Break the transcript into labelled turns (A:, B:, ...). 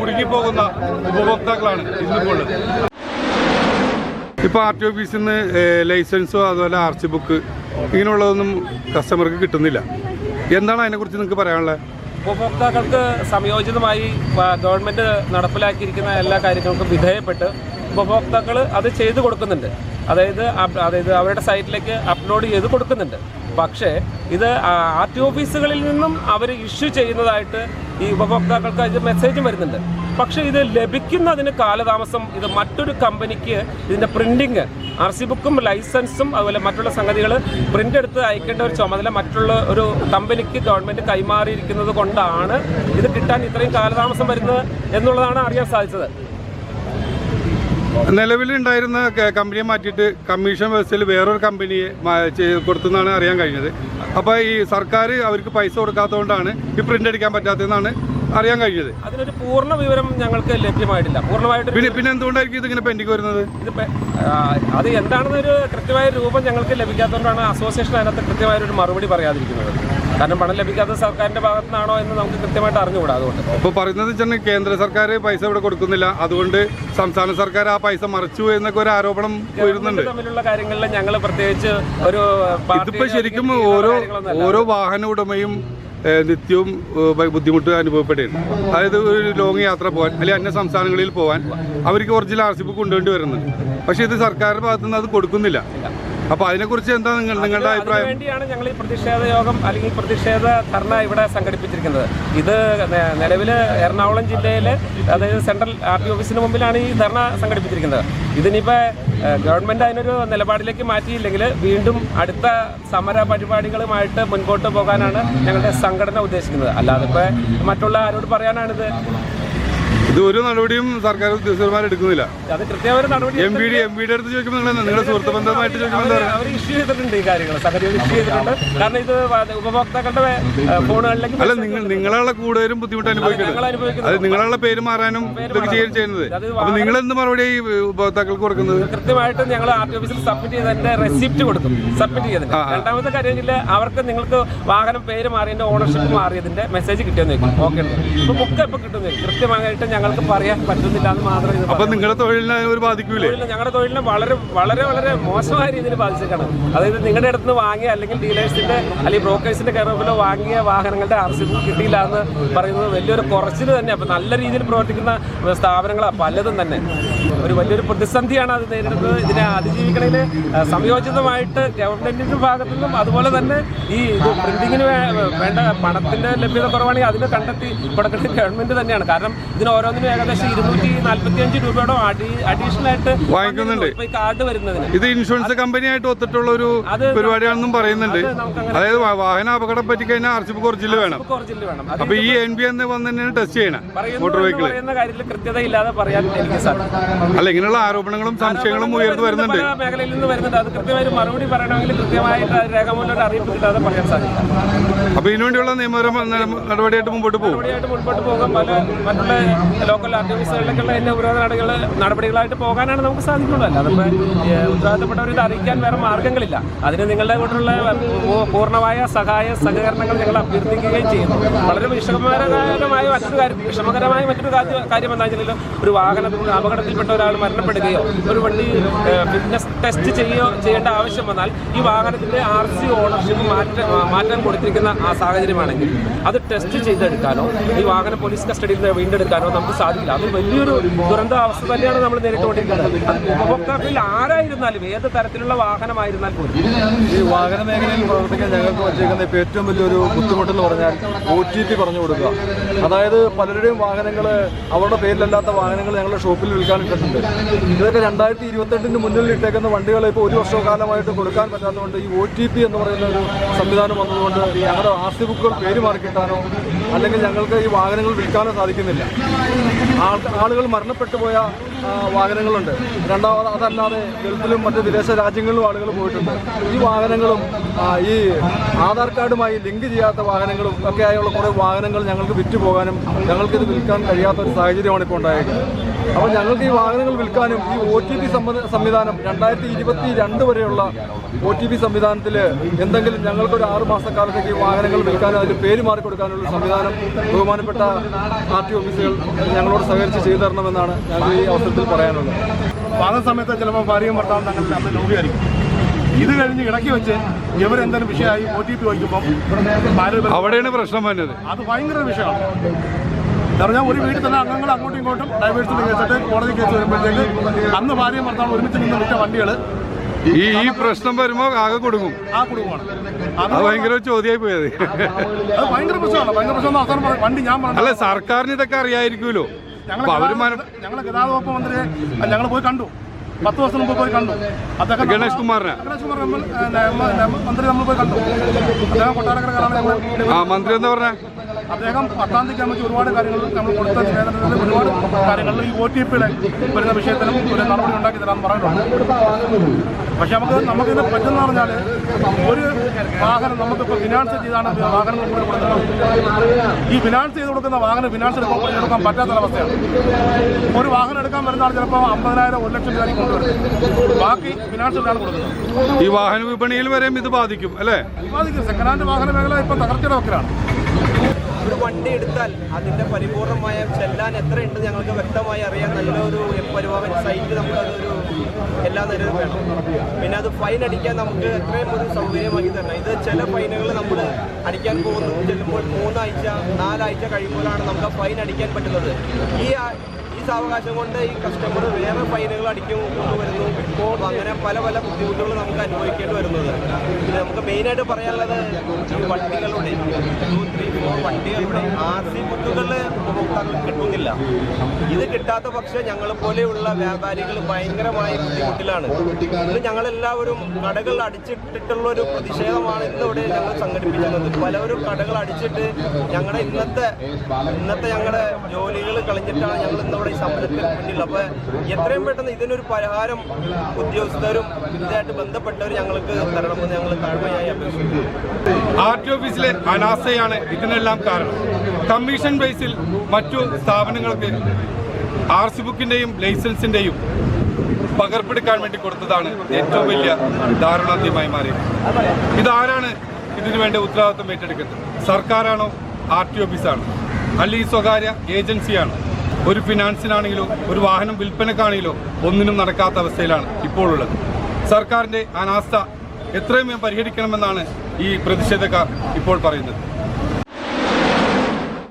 A: കുടുങ്ങിപ്പോകുന്ന ഉപഭോക്താക്കളാണ് ഇന്നിപ്പോൾ ഉള്ളത് ഇപ്പോൾ ആർ ടി ഓഫീസിൽ നിന്ന് ലൈസൻസോ അതുപോലെ ആർ സി ബുക്ക് ഇങ്ങനെയുള്ളതൊന്നും കസ്റ്റമർക്ക് കിട്ടുന്നില്ല. എന്താണ് അതിനെക്കുറിച്ച് നിങ്ങൾക്ക് പറയാനുള്ളത്?
B: ഉപഭോക്താക്കൾക്ക് സംയോജിതമായി ഗവൺമെന്റ് നടപ്പിലാക്കിയിരിക്കുന്ന എല്ലാ കാര്യങ്ങൾക്കും വിധേയപ്പെട്ട് ഉപഭോക്താക്കൾ അത് ചെയ്തു കൊടുക്കുന്നുണ്ട്. അതായത് അതായത് അവരുടെ സൈറ്റിലേക്ക് അപ്ലോഡ് ചെയ്ത് കൊടുക്കുന്നുണ്ട്. പക്ഷേ ഇത് ആർ ടി ഓഫീസുകളിൽ നിന്നും അവർ ഇഷ്യൂ ചെയ്യുന്നതായിട്ട് ഈ ഉപഭോക്താക്കൾക്ക് ഇത് മെസ്സേജും വരുന്നുണ്ട്. പക്ഷേ ഇത് ലഭിക്കുന്നതിന് കാലതാമസം ഇത് മറ്റൊരു കമ്പനിക്ക് ഇതിന്റെ പ്രിന്റിങ് ആർ സി ബുക്കും ലൈസൻസും അതുപോലെ മറ്റുള്ള സംഗതികൾ പ്രിന്റ് എടുത്ത് അയക്കേണ്ട ഒരു ചുമതല മറ്റുള്ള ഒരു കമ്പനിക്ക് ഗവൺമെന്റ് കൈമാറിയിരിക്കുന്നത് കൊണ്ടാണ് ഇത് കിട്ടാൻ ഇത്രയും കാലതാമസം വരുന്നത് എന്നുള്ളതാണ് അറിയാൻ സാധിച്ചത്.
A: നിലവിലുണ്ടായിരുന്ന കമ്പനിയെ മാറ്റിയിട്ട് കമ്മീഷൻ വ്യവസ്ഥയിൽ വേറൊരു കമ്പനിയെ കൊടുത്തെന്നാണ് അറിയാൻ കഴിഞ്ഞത്. അപ്പോൾ ഈ സർക്കാർ അവർക്ക് പൈസ കൊടുക്കാത്തതുകൊണ്ടാണ് ഈ പ്രിന്റ് അടിക്കാൻ പറ്റാത്തതെന്നാണ് അറിയാൻ കഴിഞ്ഞത്.
B: അതിനൊരു പൂർണ വിവരം ഞങ്ങൾക്ക് ലഭ്യമായിട്ടില്ല. പൂർണമായിട്ട്
A: പിന്നെ പിന്നെ എന്തുകൊണ്ടായിരിക്കും ഇതിങ്ങനെ പെൻഡിങ് വരുന്നത്?
B: അത് എന്താണെന്നൊരു കൃത്യമായ രൂപം ഞങ്ങൾക്ക് ലഭിക്കാത്തതുകൊണ്ടാണ് അസോസിയേഷൻ അതിനകത്ത് കൃത്യമായൊരു മറുപടി പറയാതിരിക്കുന്നത്. കാരണം പണം ലഭിക്കാത്ത സർക്കാരിന്റെ ഭാഗത്തു നിന്നാണോ എന്ന് നമുക്ക് കൃത്യമായിട്ട് അറിഞ്ഞുകൂടാ അതുകൊണ്ട്.
A: അപ്പോൾ പറയുന്നത് വെച്ചാൽ കേന്ദ്ര സർക്കാർ പൈസ ഇവിടെ കൊടുക്കുന്നില്ല. അതുകൊണ്ട് സംസ്ഥാന സർക്കാർ ആ പൈസ മറിച്ചു എന്നൊക്കെ ഒരു ആരോപണം ഉയരുന്നുണ്ട്.
B: തമ്മിലുള്ള കാര്യങ്ങളിൽ ഞങ്ങൾ പ്രത്യേകിച്ച് ഒരു
A: ഇതിപ്പോ ശരിക്കും ഓരോ ഓരോ വാഹന ഉടമയും നിത്യവും ബുദ്ധിമുട്ട് അനുഭവപ്പെടുകയാണ്. അതായത് ഒരു ലോങ് യാത്ര പോകാൻ അല്ലെങ്കിൽ അന്യ സംസ്ഥാനങ്ങളിൽ പോകാൻ അവർക്ക് ഒറിജിനൽ ആർ സി ബുക്ക് കൊണ്ടുവേണ്ടി വരുന്നുണ്ട്. പക്ഷേ ഇത് സർക്കാരിന്റെ ഭാഗത്തുനിന്ന് അത് കൊടുക്കുന്നില്ല. അപ്പോൾ അതിനെക്കുറിച്ച് എന്താ നിങ്ങൾ നിങ്ങളുടെ അഭിപ്രായം?
B: വേണ്ടിയാണ് ഞങ്ങൾ ഈ പ്രതിഷേധ യോഗം അല്ലെങ്കിൽ പ്രതിഷേധ ധർണ ഇവിടെ സംഘടിപ്പിച്ചിരിക്കുന്നത്. ഇത് നിലവിൽ എറണാകുളം ജില്ലയിലെ അതായത് സെൻട്രൽ ആർ ടി ഓഫീസിന് മുമ്പിലാണ് ഈ ധർണ സംഘടിപ്പിച്ചിരിക്കുന്നത്. ഇതിനിപ്പോ ഗവൺമെന്റ് അതിനൊരു നിലപാടിലേക്ക് മാറ്റിയില്ലെങ്കിൽ വീണ്ടും അടുത്ത സമര പരിപാടികളുമായിട്ട് മുൻപോട്ട് പോകാനാണ് ഞങ്ങളുടെ സംഘടന ഉദ്ദേശിക്കുന്നത്. അല്ലാതെ ഇപ്പോൾ മറ്റുള്ള ആരോട് പറയാനാണിത്?
A: ഇത് ഒരു നടപടിയും സർക്കാർ ഉദ്യോഗസ്ഥന്മാർ എടുക്കുന്നില്ല. M P D M P D അടുത്ത് ചോദിക്കുമ്പോൾ നിങ്ങൾ നിങ്ങളുടെ സുഹൃത്ത് ബന്ധമായിട്ട് ചോദിക്കുമ്പോൾ
B: അവർ ഇഷ്യൂ ചെയ്തിട്ടുണ്ട് ഈ കാര്യങ്ങൾ സംഗതികൾ ഇഷ്യൂ ചെയ്തിട്ടുണ്ട്. കാരണം ഇത് ഉപഭോക്താക്കളുടെ ഫോണുകളിലേക്ക്
A: അല്ല നിങ്ങൾ നിങ്ങളുള്ള കൂടുതലും ബുദ്ധിമുട്ട് അനുഭവിക്കുന്നത്. അത് നിങ്ങളുള്ള പേര് മാറാനും ഇതൊക്കെ ചെയ്യുകയും ചെയ്യുന്നത്. അപ്പൊ നിങ്ങൾ എന്ത് മറുപടി ഈ ഉപഭോക്താക്കൾക്ക് കൊടുക്കുന്നത്?
B: കൃത്യമായിട്ട് ഞങ്ങൾ ആർ ടി ഓഫീസിൽ സബ്മിറ്റ് ചെയ്തതിന്റെ റെസിപ്റ്റ് കൊടുക്കും സബ്മിറ്റ് ചെയ്തത് രണ്ടാമത്തെ കാര്യം അവർക്ക് നിങ്ങൾക്ക് വാഹനം പേര് മാറിയതിന്റെ ഓണർഷിപ്പ് മാറിയതിന്റെ മെസ്സേജ് കിട്ടിയെന്ന് വെക്കും ഓക്കെ ഇപ്പൊ ബുക്ക് എപ്പോൾ കിട്ടുന്നത് കൃത്യമായിട്ട് ഞങ്ങൾക്ക് പറയാൻ പറ്റുന്നില്ല എന്ന് മാത്രം ഇത്
A: അപ്പൊ നിങ്ങളുടെ തൊഴിലിനെ ഒരു ബാധിക്കൂലേ?
B: ഞങ്ങളുടെ തൊഴിലിനെ വളരെ വളരെ വളരെ മോശമായ രീതിയിൽ ബാധിച്ചേക്കാണ്. അതായത് നിങ്ങളുടെ അടുത്ത് നിന്ന് വാങ്ങിയ അല്ലെങ്കിൽ ഡീലേഴ്സിന്റെ അല്ലെങ്കിൽ ബ്രോക്കേഴ്സിന്റെ കയറുമ്പോൾ വാങ്ങിയ വാഹനങ്ങളുടെ ആർ സി ബുക്ക് കിട്ടിയില്ല എന്ന് പറയുന്നത് വലിയൊരു കുറച്ചിൽ തന്നെ. അപ്പൊ നല്ല രീതിയിൽ പ്രവർത്തിക്കുന്ന സ്ഥാപനങ്ങളാ പലതും തന്നെ. ഒരു വലിയൊരു പ്രതിസന്ധിയാണ് അത് നേരിടുന്നത്. ഇതിനെ അതിജീവിക്കണതിൽ സംയോജിതമായിട്ട് ഗവൺമെന്റിന്റെ ഭാഗത്തു നിന്നും അതുപോലെ തന്നെ ഈ ഇത് പ്രിന്റിങ്ങിന് വേണ്ട പണത്തിന്റെ ലഭ്യത കുറവാണെങ്കിൽ അതിനെ കണ്ടെത്തി കൊടുക്കേണ്ടത് ഗവൺമെന്റ് തന്നെയാണ്. കാരണം ഇതിന് ഓരോന്നിനും ഏകദേശം ഇരുന്നൂറ്റി നാല്പത്തി അഞ്ച് രൂപയോളം അഡീഷണൽ ആയിട്ട്
A: വാങ്ങിക്കുന്നുണ്ട്.
B: കാർഡ് വരുന്നതിന്.
A: ഇത് ഇൻഷുറൻസ് കമ്പനിയായിട്ട് ഒത്തിട്ടുള്ള ഒരു പരിപാടിയാണെന്നും പറയുന്നുണ്ട്. അതായത് വാഹന അപകടം പറ്റി കഴിഞ്ഞാൽ ആർ സി ബുക്ക് ഒറിജിനൽ വേണം. അപ്പൊ ഈ എൻ ബി എന്ന് വന്നു ടെസ്റ്റ് ചെയ്യണം മോട്ടോർ വെഹിക്കിൾ
B: കൃത്യത കൃത്യതയില്ലാതെ പറയാൻ എനിക്ക് സാധിക്കും
A: അല്ല ഇങ്ങനെയുള്ള ആരോപണങ്ങളും സംശയങ്ങളും ഉയർന്നു വരുന്നുണ്ട്.
B: മേഖലയിൽ നിന്ന് വരുന്നുണ്ട്. അത് കൃത്യമായി മറുപടി പറയണമെങ്കിൽ കൃത്യമായിട്ട് രേഖമൂലം അറിയിപ്പ് കിട്ടാതെ പറയാൻ സാധിക്കില്ല
A: അപ്പൊ ഇതിനുവേണ്ടിയുള്ള നിയമപരമായ നട- നടപടിയായിട്ട് മുമ്പോട്ട് പോകും.
B: മുമ്പോട്ട് പോകാൻ പല മറ്റുള്ള ലോക്കൽ ആർട്ടിഫീസുകളിലേക്കുള്ള എല്ലാ ഉപരോധ നടപടികളായിട്ട് പോകാനാണ് നമുക്ക് സാധിക്കുള്ളൂ. അല്ലാതെ ഇപ്പോൾ ഉത്തരവാദിത്തപ്പെട്ടവർ ഇത് അറിയിക്കാൻ വേറെ മാർഗങ്ങളില്ല. അതിന് നിങ്ങളുടെ കൂട്ടുള്ള പൂർണമായ സഹായ സഹകരണങ്ങൾ ഞങ്ങൾ അഭ്യർത്ഥിക്കുകയും ചെയ്യുന്നു. വളരെ വിഷമകരമായ മറ്റൊരു കാര്യം വിഷമകരമായ മറ്റൊരു കാര്യം കാര്യം എന്താ വെച്ചാൽ ഒരു വാഹന അപകടത്തിൽപ്പെട്ട ഒരാൾ മരണപ്പെടുകയോ ഒരു വണ്ടി ഫിറ്റ്നസ് ടെസ്റ്റ് ചെയ്യുകയോ ചെയ്യേണ്ട ആവശ്യം വന്നാൽ ഈ വാഹനത്തിന്റെ ആർ സി ഓണർഷിപ്പ് മാറ്റ മാറ്റാൻ കൊടുത്തിരിക്കുന്ന ആ സാഹചര്യമാണെങ്കിൽ അത് ടെസ്റ്റ് ചെയ്തെടുക്കാനോ ഈ വാഹനം പോലീസ് കസ്റ്റഡിയിൽ വീണ്ടെടുക്കാനോ നമുക്ക് സാധിക്കില്ല. അത് വലിയൊരു ദുരന്താവസ്ഥ തന്നെയാണ് നമ്മൾ നേരിട്ടുകൊണ്ടിരിക്കുന്നത്. ഉപഭോക്താക്കൾ ആരായിരുന്നാലും ഏത് തരത്തിലുള്ള വാഹനമായിരുന്നാൽ പോലും.
C: ഈ വാഹന മേഖലയിൽ പ്രവർത്തിക്കാൻ ഞങ്ങൾക്ക് വച്ചേക്കുന്ന ഇപ്പോൾ ഏറ്റവും വലിയൊരു ബുദ്ധിമുട്ടെന്ന് പറഞ്ഞാൽ ഒ ടി പി പറഞ്ഞു കൊടുക്കുക. അതായത് പലരുടെയും വാഹനങ്ങൾ അവരുടെ പേരിലല്ലാത്ത വാഹനങ്ങൾ ഞങ്ങളുടെ ഷോപ്പിൽ വിൽക്കാൻ ഇട്ടിട്ടുണ്ട്. ഇതൊക്കെ രണ്ടായിരത്തി ഇരുപത്തെട്ടിന് മുന്നിൽ ഇട്ടേക്കുന്ന വണ്ടികൾ ഇപ്പോൾ ഒരു വർഷക്കാലമായിട്ട് കൊടുക്കാൻ പറ്റാത്തതുകൊണ്ട് ഈ ഒ ടി പി എന്ന് പറയുന്ന ഒരു സംവിധാനം വന്നതുകൊണ്ട് ഞങ്ങളുടെ ആർ സി ബുക്കുകൾ പേര് മാറി കിട്ടാനോ അല്ലെങ്കിൽ ഞങ്ങൾക്ക് ഈ വാഹനങ്ങൾ വിൽക്കാനോ സാധിക്കുന്നില്ല. ആളുകൾ മരണപ്പെട്ടു പോയ വാഹനങ്ങളുണ്ട്. രണ്ടാമത് അതല്ലാതെ ഗൾഫിലും മറ്റ് വിദേശ രാജ്യങ്ങളിലും ആളുകൾ പോയിട്ടുണ്ട്. ഈ വാഹനങ്ങളും ഈ ആധാർ കാർഡുമായി ലിങ്ക് ചെയ്യാത്ത വാഹനങ്ങളും ഒക്കെ ആയുള്ള കുറേ വാഹനങ്ങൾ ഞങ്ങൾക്ക് വിറ്റ് പോകാനും ഞങ്ങൾക്കിത് വിൽക്കാൻ കഴിയാത്ത ഒരു സാഹചര്യമാണ് ഇപ്പോൾ ഉണ്ടായിരിക്കുന്നത് അപ്പോൾ ഞങ്ങൾക്ക് ഈ വാഹനങ്ങൾ വിൽക്കാനും ഈ ഒ ടി പി സംവിധാനം രണ്ടായിരത്തി ഇരുപത്തി രണ്ട് വരെയുള്ള ഒ ടി പി സംവിധാനത്തിൽ എന്തെങ്കിലും ഞങ്ങൾക്കൊരു ആറു മാസക്കാലത്തേക്ക് ഈ വാഹനങ്ങൾ വിൽക്കാനും അതിന് പേര് മാറി കൊടുക്കാനുള്ള സംവിധാനം ബഹുമാനപ്പെട്ട ആർ ടി ഓഫീസുകൾ ഞങ്ങളോട് സഹകരിച്ച് ചെയ്തു തരണമെന്നാണ് ഞങ്ങൾ ഈ അവസരത്തിൽ പറയാനുള്ളത്.
D: വാഹന സമയത്ത് ചിലപ്പോൾ ഭാര്യയും ഭർത്താവും ലോബിയായിരിക്കും ഇത് കഴിഞ്ഞ് ഇടയ്ക്ക് വെച്ച് ഇവരെന്തെങ്കിലും വിഷയമായി ഒ ടി പി വയ്ക്കുമ്പോൾ
A: അവിടെയാണ് പ്രശ്നം വന്നത്
D: അത് ഭയങ്കര വിഷയമാണ്. എന്ന് പറഞ്ഞാൽ ഒരു വീട്ടിൽ തന്നെ അംഗങ്ങൾ അങ്ങോട്ടും ഇങ്ങോട്ടും ഡൈവേഴ്സിന് കേസിട്ട് കോടതി കേസ് വരുമ്പോഴത്തേക്ക് അന്ന് ഭാര്യയും ഭർത്താവ് ഒരുമിച്ച് നിന്ന് വിറ്റ വണ്ടികൾ
A: ഈ ഈ പ്രശ്നം വരുമ്പോ ആകെ കൊടുക്കും
D: ആ കുടുംബമാണ് അത്
A: അത് ഭയങ്കര ചോദ്യമായി പോയത്.
D: അത് ഭയങ്കര പ്രശ്നമാണ്. ഭയങ്കര പ്രശ്നം അവസാനം പറയും. വണ്ടി ഞാൻ പറഞ്ഞു.
A: അല്ല സർക്കാരിന് ഇതൊക്കെ അറിയായിരിക്കുമല്ലോ. അപ്പൊ അവർ മന
D: ഞങ്ങൾ ഗതാഗത വകുപ്പ് മന്ത്രിയെ ഞങ്ങൾ പോയി കണ്ടു. പത്ത് ദിവസം മുമ്പ് പോയി കണ്ടു. അദ്ദേഹം
A: ഗണേഷ് കുമാറിനെ?
D: ഗണേഷ് കുമാർ എം എൽ- ഏ, ന- ന- മന്ത്രി നമ്മൾ പോയി കണ്ടു. അദ്ദേഹം കൊട്ടാരക്കര ഞങ്ങൾ
A: ആ മന്ത്രി എന്താ പറഞ്ഞ?
D: അദ്ദേഹം പത്താം തീയതി നമുക്ക് ഒരുപാട് കാര്യങ്ങൾ നമ്മൾ കൊടുത്ത നിവേദനത്തിൽ ഒരുപാട് കാര്യങ്ങളിൽ ഈ ഒ ടി പിയുടെ വരുന്ന വിഷയത്തിലും ഒരു നടപടി ഉണ്ടാക്കി തരാമെന്ന് പറഞ്ഞിട്ടുണ്ട്. പക്ഷെ നമുക്ക് നമുക്കിത് പറ്റുന്ന പറഞ്ഞാൽ ഒരു വാഹനം നമുക്കിപ്പോൾ ഫിനാൻസ് ചെയ്താണ് വാഹനം നമ്മൾ കൊടുക്കുന്നത് ഈ ഫിനാൻസ് ചെയ്ത് കൊടുക്കുന്ന വാഹനം ഫിനാൻസ് എടുക്കാൻ പറ്റാത്ത അവസ്ഥയാണ്. ഒരു വാഹനം എടുക്കാൻ വരുന്ന ആൾ ചിലപ്പോൾ അമ്പതിനായിരം ഒരു ലക്ഷം രൂപ കൊണ്ടുവരും ബാക്കി ഫിനാൻസിലാണ് കൊടുക്കുന്നത്.
A: ഈ വാഹന വിപണിയിൽ വരെയും ഇത് ബാധിക്കും അല്ലേ?
D: ബാധിക്കും. സെക്കൻഡ് ഹാൻഡ് വാഹന മേഖല ഇപ്പം തകർച്ചയുടെ വക്കിലാണ്.
E: ഒരു വണ്ടി എടുത്താൽ അതിന്റെ പരിപൂർണമായ ചെല്ലാൻ എത്രയുണ്ട് ഞങ്ങൾക്ക് വ്യക്തമായി അറിയാൻ നല്ലൊരു പരിവാഹൻ സൈറ്റ് നമുക്ക് അതൊരു എല്ലാ നേരവും വേണം. പിന്നെ അത് ഫൈൻ അടിക്കാൻ നമുക്ക് എത്രയും ഒരു സൗകര്യമാക്കി തരണം. ഇത് ചില ഫൈനുകൾ നമ്മൾ അടിക്കാൻ പോകുന്നു. ചെല്ലുമ്പോൾ മൂന്നാഴ്ച നാലാഴ്ച കഴിയുമ്പോഴാണ് നമുക്ക് ഫൈൻ അടിക്കാൻ പറ്റുന്നത്. ഈ സാവകാശം കൊണ്ട് ഈ കസ്റ്റമർ വേറെ ഫൈനുകൾ അടിക്കും കൊണ്ടുവരുന്നു അപ്പോൾ അങ്ങനെ പല പല ബുദ്ധിമുട്ടുകൾ നമുക്ക് അനുഭവിക്കേണ്ടി വരുന്നത്. പിന്നെ നമുക്ക് മെയിനായിട്ട് പറയാനുള്ളത് വണ്ടികളുടെ ടു ത്രീ ഫോർ വണ്ടികളുടെ ആർ സി ബുക്കുകൾ ഉപഭോക്താക്കൾ കിട്ടുന്നില്ല. ഇത് കിട്ടാത്ത പക്ഷേ ഞങ്ങളെ പോലെയുള്ള വ്യാപാരികൾ ഭയങ്കരമായ ബുദ്ധിമുട്ടിലാണ്. ഇന്ന് ഞങ്ങളെല്ലാവരും കടകൾ അടിച്ചിട്ടിട്ടുള്ള ഒരു പ്രതിഷേധമാണ് ഇന്ന് ഇവിടെ ഞങ്ങൾ സംഘടിപ്പിക്കുന്നത്. പലവരും കടകൾ അടിച്ചിട്ട് ഞങ്ങളുടെ ഇന്നത്തെ ഇന്നത്തെ ഞങ്ങളുടെ ജോലികൾ കളഞ്ഞിട്ടാണ് ഞങ്ങൾ ഇന്നിവിടെ ഈ സമരത്തിൽ മുന്നിൽ അപ്പോൾ എത്രയും പെട്ടെന്ന് ഇതിനൊരു പരിഹാരം ഉദ്യോഗസ്ഥരും ഇതായിട്ട് ബന്ധപ്പെട്ടവർ ഞങ്ങൾക്ക് തരണമെന്ന് ഞങ്ങൾ താഴ്മയായി
A: ആർ ടി ഓഫീസിലെ അനാസ്ഥയാണ് ഇതിനെല്ലാം കാരണം. കമ്മീഷൻ ബേസിൽ മറ്റു സ്ഥാപനങ്ങൾക്ക് ആർ സി ബുക്കിന്റെയും ലൈസൻസിന്റെയും പകർപ്പെടുക്കാൻ വേണ്ടി കൊടുത്തതാണ് ഏറ്റവും വലിയ ദാരുണാന്ത്യമായി മാറിയത്. ഇതാരാണ് ഇതിനു വേണ്ട ഉത്തരവാദിത്വം ഏറ്റെടുക്കുന്നത്? സർക്കാരാണോ ആർ ടി ഓഫീസാണോ? അല്ലെങ്കിൽ സ്വകാര്യ ഏജൻസിയാണ്. ഒരു ഫിനാൻസിനാണെങ്കിലോ ഒരു വാഹനം വിൽപ്പനക്കാണെങ്കിലോ ഒന്നിനും നടക്കാത്ത അവസ്ഥയിലാണ് ഇപ്പോൾ ഉള്ളത് സർക്കാരിന്റെ അനാസ്ഥ എത്രയും പരിഹരിക്കണമെന്നാണ് ഈ പ്രതിഷേധക്കാർ ഇപ്പോൾ പറയുന്നത്.